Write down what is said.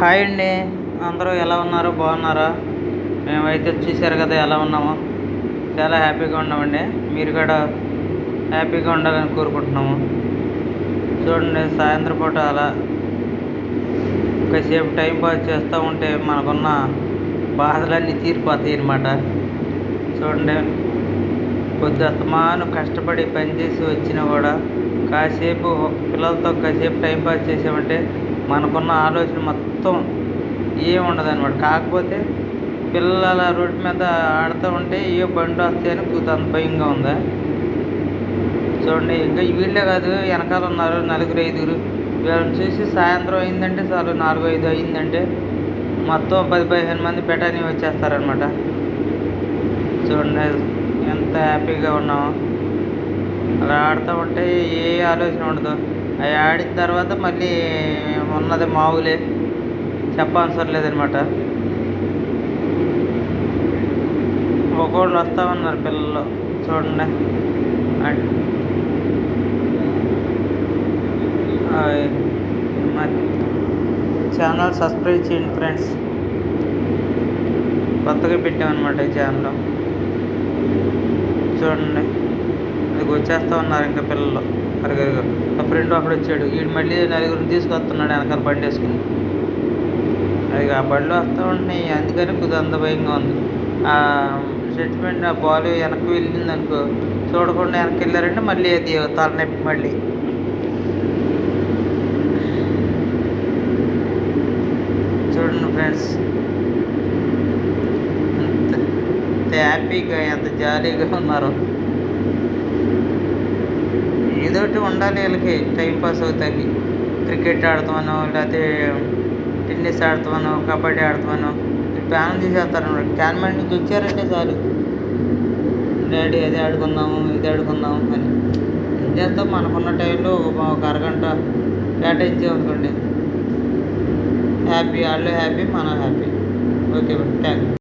Hi అండి. అందరూ ఎలా ఉన్నారు? బాగున్నారా? మేమైతే చూశారు కదా ఎలా ఉన్నామో. చాలా హ్యాపీగా ఉన్నామండి. మీరు కూడా హ్యాపీగా ఉండాలని కోరుకుంటున్నాము. చూడండి సాయంత్రం పూట అలా కాసేపు టైం పాస్ చేస్తూ ఉంటే మనకున్న బాధలన్నీ తీరిపోతాయి అన్నమాట. చూడండి. పొద్దు అస్తమాను కష్టపడి పనిచేసి వచ్చినా కూడా కాసేపు పిల్లలతో కాసేపు టైం పాస్ చేసామంటే మనకున్న ఆలోచన మొత్తం ఏం ఉండదు అనమాట కాకపోతే పిల్లల రోడ్డు మీద ఆడుతూ ఉంటే ఏ బండి వస్తాయని కూత అంత భయంగా ఉందా? చూడండి ఇంకా వీళ్ళే కాదు వెనకాల ఉన్నారు నలుగురు ఐదుగురు. వీళ్ళని చూసి సాయంత్రం అయిందంటే చాలు నాలుగు ఐదు అయిందంటే మొత్తం పది పదిహేను మంది పెట్టని వచ్చేస్తారనమాట చూడండి ఎంత హ్యాపీగా ఉన్నామో అలా ఆడుతూ ఉంటే ఏ ఆలోచన ఉండదు. అవి ఆడిన తర్వాత మళ్ళీ ఉన్నది మావులే. చెప్పవసరం లేదనమాట ఒక్కోళ్ళు వస్తూ ఉన్నారు పిల్లలు. చూడండి. ఛానల్ సబ్స్క్రైబ్ చేయండి ఫ్రెండ్స్. కొత్తగా పెట్టామన్నమాట ఈ ఛానల్. చూడండి. అది వచ్చేస్తూ ఉన్నారు ఇంకా పిల్లలు. అరగరిగా ఆ ఫ్రెండ్ అప్పుడు వచ్చాడు. వీడు మళ్ళీ నలుగురిని తీసుకొస్తున్నాడు వెనకాల బండి వేసుకుని. అది ఆ బండ్లు వస్తూ ఉంటున్నాయి. అందుకని కొద్దిగా అంత భయంగా ఉంది. ఆ సెటిల్మెంట్ ఆ బాల్ వెనక్కి వెళ్ళింది అనుకో చూడకుండా వెనక్కి వెళ్ళారంటే మళ్ళీ అది తలనొప్పి మళ్ళీ. చూడండి ఫ్రెండ్స్ ఎంత ఎంత హ్యాపీగా ఎంత జాలీగా ఉన్నారు. ఏదోటి ఉండాలి వీళ్ళకి. టైం పాస్ అవుతుంది క్రికెట్ ఆడుతామను లేకపోతే టెన్నిస్ ఆడుతామను కబడ్డీ ఆడతామనో ప్లాన్ చేసేస్తారు క్యాన్మెంట్ నుంచి వచ్చారంటే చాలు. డాడీ అది ఆడుకుందాము ఇది ఆడుకుందాము అని. ఏం చేస్తాం? మనకున్న టైంలో ఒక అరగంట అరగంట కేటాయించామనుకోండి హ్యాపీ వాళ్ళు హ్యాపీ మనం హ్యాపీ ఓకే థ్యాంక్